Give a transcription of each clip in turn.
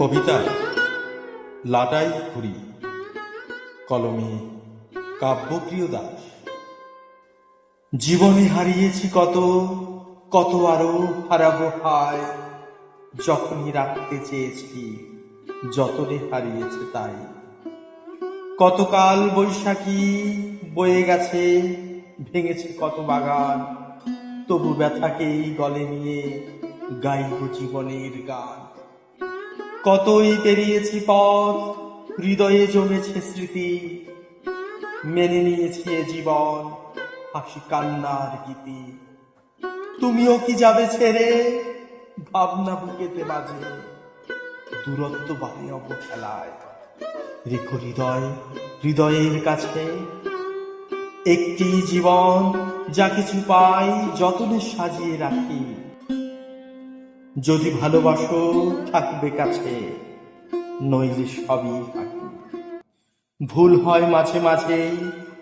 কবিতা, লাটাই ঘুরি কলমে কাব্যপ্রিয় দাস। জীবনে হারিয়েছি কত কত আরও হারাবো হায়, যখনই রাখতে চেয়েছি যতনে হারিয়েছে তাই। কতকাল বৈশাখী বয়ে গেছে, ভেঙেছে কত বাগান, তবু ব্যথাকেই গলে নিয়ে গাইব জীবনের গান। কতই পেরিয়েছি পথ, হৃদয়ে জমেছে স্মৃতি, মেনে নিয়েছি জীবন হাসি কান্নার গীতি। তুমিও কি যাবে ছেড়ে? ভাবনা বুকেতে বাজে দূরত্ব বাড়ে অবহেলায়। রেখো হৃদয়, হৃদয়ের কাছে। একটি জীবন, যা কিছু পাই, যতনে সাজিয়ে রাখি যদি ভালোবাসো, থাকবে কাছে। নইলে সবই ফাঁকি। ভুল হয় মাঝে মাঝে,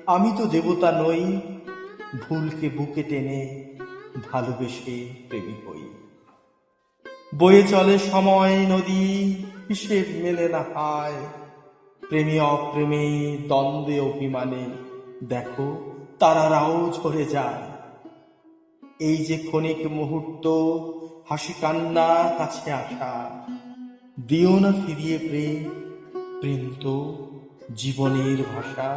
আমি তো দেবতা নই। ভুলকে বুকে টেনে ভালোবেসে প্রেমী হই বয়ে চলে সময়, নদী, হিসেব মেলে না হায়। প্রেমী অপ্রেমে, দ্বন্দ্বে, অভিমানে দেখো, তারারাও ঝরে যায়। এই যে ক্ষণিক মুহূর্ত, হাসি কান্না, কাছে আসা, দিও না ফিরিয়ে প্রেম প্রেম তো জীবনের ভাষা।